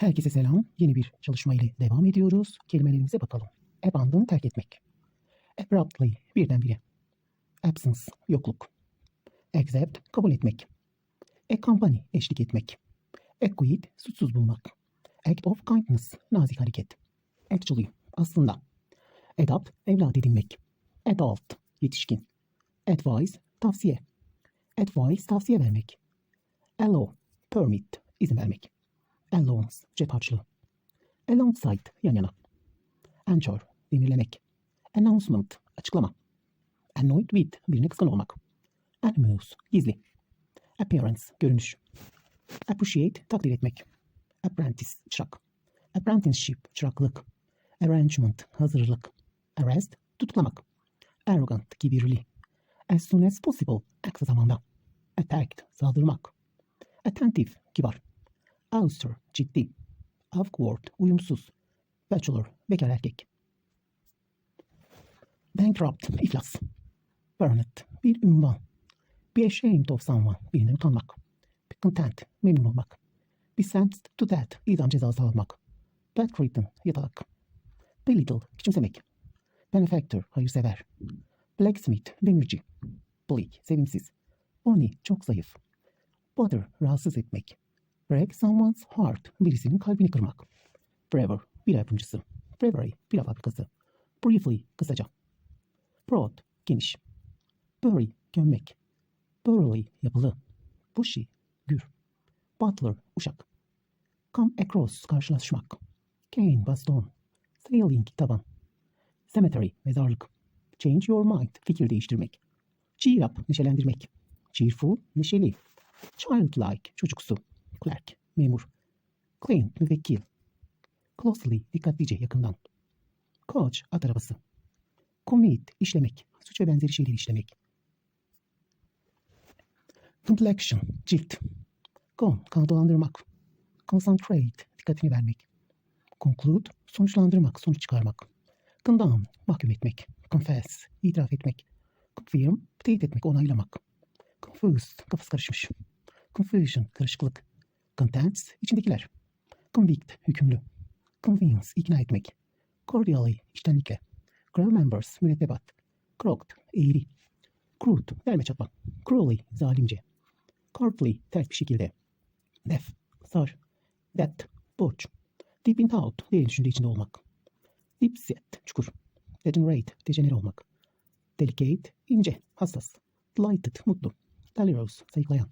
Herkese selam. Yeni bir çalışma ile devam ediyoruz. Kelimelerimize bakalım. Abandon terk etmek. Abruptly birdenbire. Absence yokluk. Accept kabul etmek. Accompany eşlik etmek. Acquit suçsuz bulmak. Act of kindness nazik hareket. Actually aslında. Adopt evlat edinmek. Adult yetişkin. Advise tavsiye. Advice tavsiye vermek. Allow permit izin vermek. Allowance cep. Alongside yan yana. Anchor demirlemek. Announcement açıklama. Annoyed with birine kıskan olmak. Animus gizli. Appearance görünüş. Appreciate takdir etmek. Apprentice çırak. Apprenticeship çıraklık. Arrangement hazırlık. Arrest tutuklamak. Arrogant kibirli. As soon as possible en kısa zamanda. Attacked saldırmak. Attentive kibar. Auster ciddi. Awkward uyumsuz. Bachelor bekar erkek. Bankrupt iflas. Burned bir ünvan. Be ashamed of someone birinden utanmak. Be content memnun olmak. Be sentenced to death idam cezası almak. Bedridden yatalak. Belittle küçümsemek. Benefactor hayırsever. Blacksmith demirci. Bleak sevimsiz. Bonnie çok zayıf. Bother rahatsız etmek. Break someone's heart birisinin kalbini kırmak. Brewer bir yapımcısı. Brewery bir fabrikası. Briefly kısaca. Broad geniş. Bury gömmek. Burly yapılı. Bushy gür. Butler uşak. Come across karşılaşmak. Cane baston. Sailing taban. Cemetery mezarlık. Change your mind fikir değiştirmek. Cheer up neşelendirmek. Cheerful neşeli. Childlike çocuksu. Clerk memur. Clean müvekkil. Closely dikkatlice yakından. Coach at arabası. Commit işlemek. Suç ve benzeri şeyleri işlemek. Complexion cilt. Con kan dolandırmak. Concentrate dikkatini vermek. Conclude sonuçlandırmak, sonuç çıkarmak. Condemn mahkum etmek. Confess itiraf etmek. Confirm teyit etmek, onaylamak. Confused kafası karışmış. Confusion karışıklık. Contents içindekiler. Convict hükümlü. Convince ikna etmek. Cordially içtenlikle. Crew members mürettebat. Crooked eğri. Crude verme çatma. Cruelly zalimce. Corply ters bir şekilde. Def sar. Debt borç. Deep in thought derin düşünce içinde olmak. Deep set çukur. Degenerate dejenere olmak. Delicate ince hassas. Delighted mutlu. Delirous sayıklayan.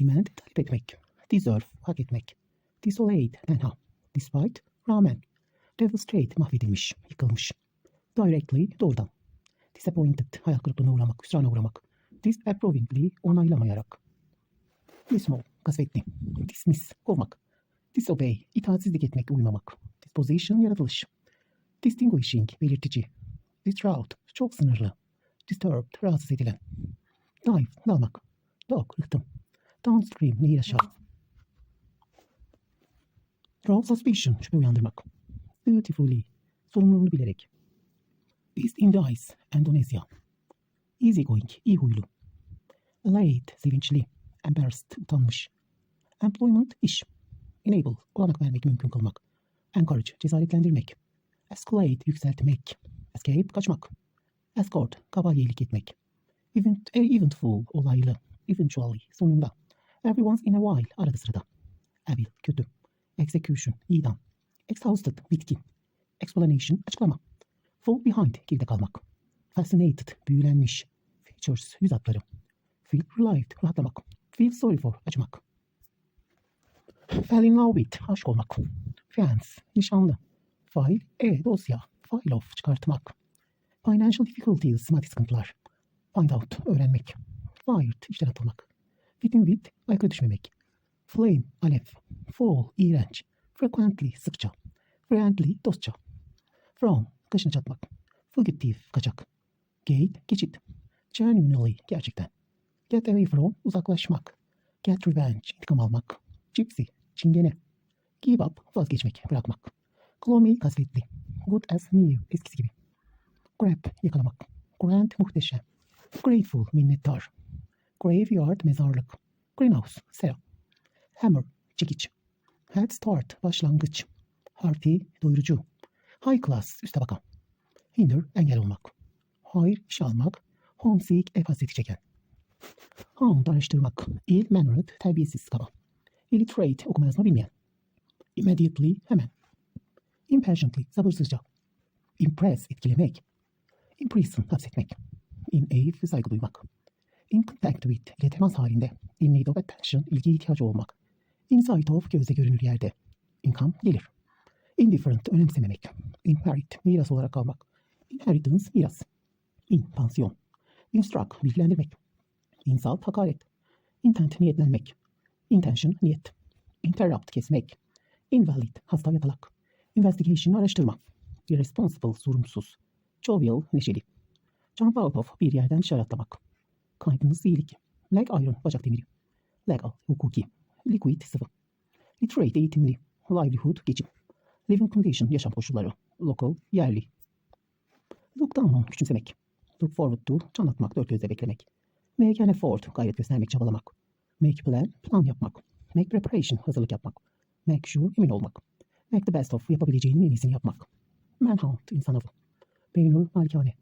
Demand talep etmek. Deserve hak etmek. Desolate tenha. Despite rağmen. Devastate mahvedilmiş, yıkılmış. Directly doğrudan. Disappointed hayal kırıklığına uğramak, hüsrana uğramak. Disapprovingly onaylamayarak. Dismal kasvetli. Dismiss kovmak. Disobey itaatsizlik etmek, uymamak. Disposition yaratılış. Distinguishing belirtici. Distraught çok sınırlı. Disturbed rahatsız edilen. Dive dalmak. Dog rıhtım. Downstream nehir aşağı. Draw suspicion şüphe uyandırmak. Beautifully sorumluluğunu bilerek. Beast in the Eyes Endonezya. Easy going iyi huylu. Late sevinçli. Embarrassed utanmış. Employment iş. Enable olanak vermek mümkün kılmak. Encourage cesaretlendirmek. Escalate yükseltmek. Escape kaçmak. Escort kavalyelik etmek. Event, e, eventful olaylı. Eventually sonunda. Every once in a while arada sırada. Evil kötü. Execution idam. Exhausted bitkin. Explanation açıklama. Fall behind geride kalmak. Fascinated büyülenmiş. Features yüz hatları. Feel relieved rahatlamak. Feel sorry for acımak. Fall in love with aşk olmak. Fiance nişanlı. File e dosya. File of çıkartmak. Financial difficulties maddi sıkıntılar. Find out öğrenmek. Fired işten atılmak. Fitting with aykırı düşmemek. Flame alev. Fall iğrenç. Frequently sıkça. Friendly dostça. From kaşını çatmak. Fugitive kaçak. Gate geçit. Genuinely gerçekten. Get away from uzaklaşmak. Get revenge intikam almak. Gypsy çingene. Give up vazgeçmek bırakmak. Gloomy kasvetli. Good as new eskisi gibi. Grab yakalamak. Grand muhteşem. Grateful minnettar. Graveyard mezarlık. Greenhouse sera. Hammer çekiç. Head start, başlangıç. Hearty, doyurucu. High class, üste bakan. Hinder, engel olmak. Hayır, iş almak. Homesick, ev hasreti çeken. Hound, araştırmak. Ill mannered, terbiyesiz kaba. Illiterate, okuma yazma bilmeyen. Immediately, hemen. Impatiently, sabırsızca. Impress, etkilemek. Imprison, hapsetmek. In awe, saygı duymak. In contact with, ile temas halinde. In need of attention, ilgi ihtiyacı olmak. In sight of, gözle görünür yerde. Income, gelir. Indifferent, önemsememek. Inherit, miras olarak almak. Inheritance, miras. In, pansiyon. Instruct, bilgilendirmek. Insult, hakaret. Intent, niyetlenmek. Intention, niyet. Interrupt, kesmek. Invalid, hasta yatalak. Investigation, araştırma. Irresponsible, sorumsuz. Jovial, neşeli. Jump out of, bir yerden dışarı atlamak. Kindness, iyilik. Leg iron, bacak demiri. Legal, hukuki. Liquid, sıvı. Literate, eğitimli. Livelihood, geçim. Living condition, yaşam koşulları. Local, yerli. Look down on, küçümsemek. Look forward to, can atmak, dört gözle beklemek. Make an effort, gayret göstermek, çabalamak. Make plan, plan yapmak. Make preparation, hazırlık yapmak. Make sure, emin olmak. Make the best of, yapabileceğinin en iyisini yapmak. Manhunt, insan avı. Beynur, malikane.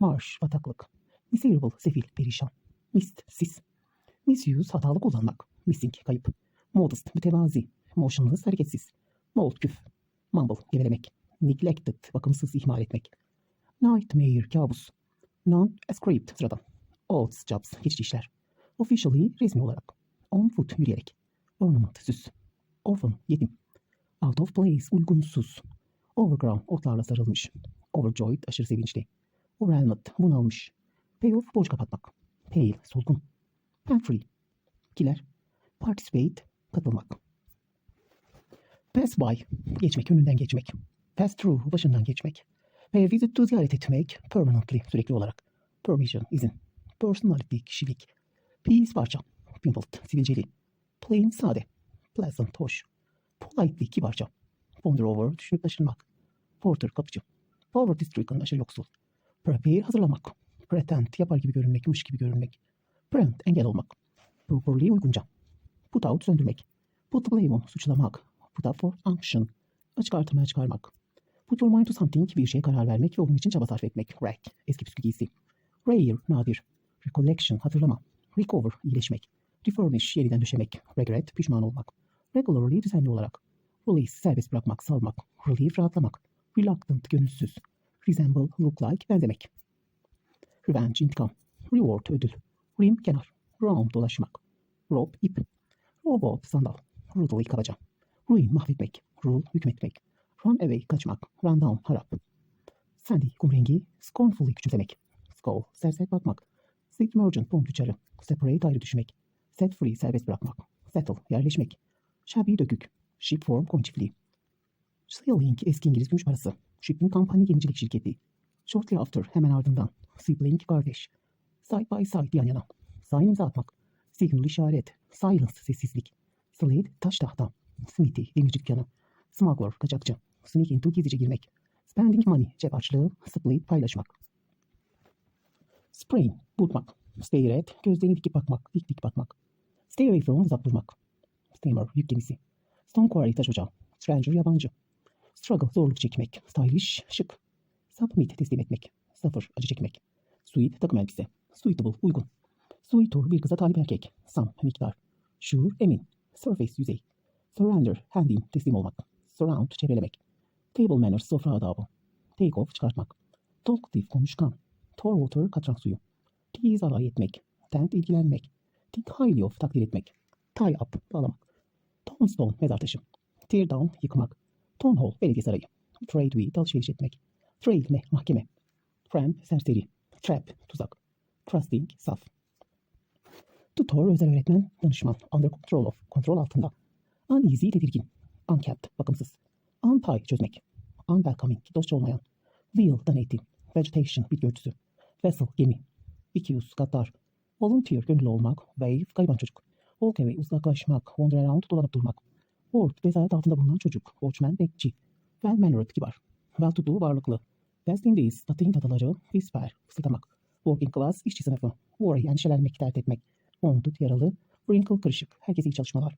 Marsh, bataklık. Miserable, sefil, perişan. Mist, sis. Misuse, hatalı kullanmak. Missing, kayıp. Modest, mütevazi. Motionless, hareketsiz. Mold, küf. Mumble, gevelemek. Neglected, bakımsız, ihmal etmek. Nightmare, kabus. Non-ascript, sıradan. Odds, jobs, geçici işler. Officially, resmi olarak. On foot, yürüyerek. Ornament, süs. Orphan, yetim. Out of place, uygunsuz. Overground, otlarla sarılmış. Overjoyed, aşırı sevinçli. Overwhelmed, bunalmış. Payoff, borç kapatmak. Pale, solgun. Pantry, kiler. Participate, katılmak. Pass by, geçmek, önünden geçmek. Pass through, başından geçmek. A visit to, ziyaret etmek. Permanently, sürekli olarak. Permission, izin. Personality, kişilik. Piece, parça. Pimpled, sivilceli. Plain, sade. Pleasant, hoş. Politely, kibarca. Ponder over, düşünüp taşınmak. Porter, kapıcı. Poverty stricken, aşırı yoksul. Prepare, hazırlamak. Pretend, yapar gibi görünmek, gibi görünmek. Prevent, engel olmak. Properly, uygunca. Put out, söndürmek. Put blame on, suçlamak. Put up for action, açık artırmaya çıkarmak. Put your mind to something, bir şeye karar vermek ve onun için çaba sarf etmek. Rack, eski püskü giysi. Rare, nadir. Recollection, hatırlama. Recover, iyileşmek. Refurnish, yeniden döşemek. Regret, pişman olmak. Regularly, düzenli olarak. Release, serbest bırakmak, salmak. Relieve, rahatlamak. Reluctant, gönülsüz. Resemble, look like, benzemek. Revenge, intikam. Reward, ödül. Rim, kenar. Round, dolaşmak. Rope, ip. Robot, sandal. Rudely, kabaca. Ruin, mahvetmek. Rule, hükmetmek. Run away, kaçmak. Run down, harap. Sandy, kum rengi. Scornfully, küçümsemek. Skull, sersek bakmak. Submergent, bom tüccarı. Separate, ayrı düşmek. Set free, serbest bırakmak. Settle, yerleşmek. Shabby, dökük. Ship form, koyun çiftliği. Sailing, eski İngiliz gümüş parası. Shipping Company, gemicilik şirketi. Shortly after, hemen ardından. Sibling, kardeş. Side by side, yan yana. Sign imza atmak. Signal, işaret. Silence, sessizlik. Slade, taş tahta. Smithy, demirci dükkanı. Smuggler, kaçakçı. Sneak into, gizlice girmek. Spending money, cep harçlığı. Split, paylaşmak. Sprain, burkmak. Stare at, gözlerini dikip bakmak, dik dik bakmak. Stay away from, uzak durmak. Steamer, yük gemisi. Stone quarry, taş ocağı. Stranger, yabancı. Struggle, zorluk çekmek. Stylish, şık. Submit, teslim etmek. Suffer, acı çekmek. Sweet, takım elbise. Suitable, uygun. Suitor, bir kıza talip erkek. Some, miktar. Sure, emin. Surface, yüzey. Surrender, hand in, teslim olmak. Surround, çevrelemek. Table manners, sofra adabı. Take off, çıkartmak. Talkative, konuşkan. Tor water, katran suyu. Tease, alay etmek. Tend, ilgilenmek. Think highly of, takdir etmek. Tie up, bağlamak. Tombstone, mezar taşı. Tear down, yıkmak. Town hall, belediye sarayı. Trade with, alışveriş etmek. Trail, mahkeme. Tramp, serseri. Trap, tuzak. Trusting, saf. Tutor, özel öğretmen, danışman. Under control of, kontrol altında. Uneasy, tedirgin. Unkept, bakımsız. Untie, çözmek. Unwelcoming, dostça olmayan. Wheel, dan eti. Vegetation, bitki örtüsü. Vessel, gemi. Accuse, gaddar. Volunteer, gönüllü olmak. Wave, gariban çocuk. Walk away, uzaklaşmak. Wander around, dolanıp durmak. Ward, vesayet altında bulunan çocuk. Watchman, bekçi. Well mannered, kibar. Well to do, varlıklı. Best in this, latin adaları. Whisper, fısıldamak. Working class, işçi sınıfı. Worry, endişelenmek, dert etmek. Wounded, yaralı. Wrinkle, kırışık. Herkese iyi çalışmalar.